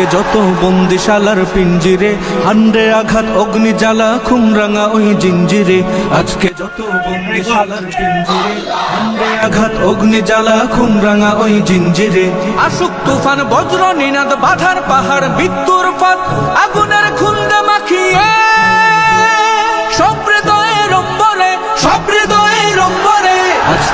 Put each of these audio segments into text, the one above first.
আজকে যত বন্দিশালার পিঞ্জিরে, হান্ডে আঘাত অগ্নি জ্বালা খুমরাঙা ওই জিঞ্জিরে। আজকে যত বন্দিশালার পিঞ্জিরে, হান্ডে আঘাত অগ্নি জ্বালা খুমরাঙা ওই জিঞ্জিরে। আসুক তুফান, বজ্র, নিনাদ, বাধার পাহাড় মৃত্যুর পাত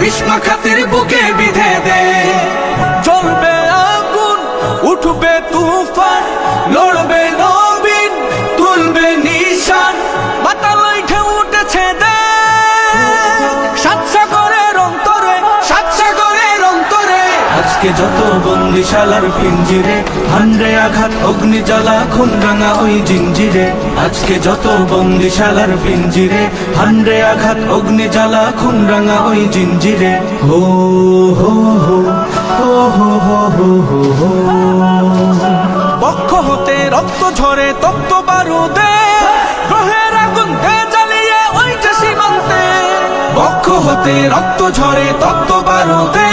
বিস্মা খাতির বুকে বিধে দে। আজকে যত বন্দিশালার পিঞ্জিরে হান্ডে আঘাত অগ্নি জ্বালা খুন রাঙা ওই জিঞ্জিরে। আজকে যত বন্দিশালার পিঞ্জিরে হান্ডে আঘাত অগ্নি জ্বালা খুন রাঙা ওই জিঞ্জিরে। হো হো হো হো হো হো হো হো হো। বক্ষ হতে রক্ত ঝরে, তপ্ত বারুদে। গ্রহের ওই যে সীমান্তে। বক্ষ হতে রক্ত ঝরে, তপ্ত বারুদে।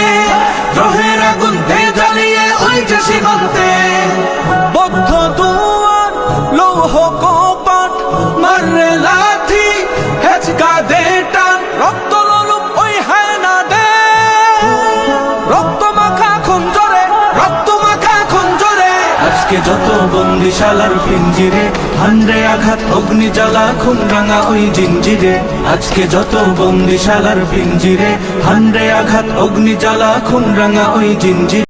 যত বন্দিশালার পিঞ্জিরে হান্ডে আঘাত অগ্নি জ্বালা খুন রাঙা ওই জিঞ্জিরে। আজকে যত বন্দিশালার পিঞ্জিরে হান্ডে আঘাত অগ্নি জ্বালা খুন রাঙা ওই জিঞ্জিরে।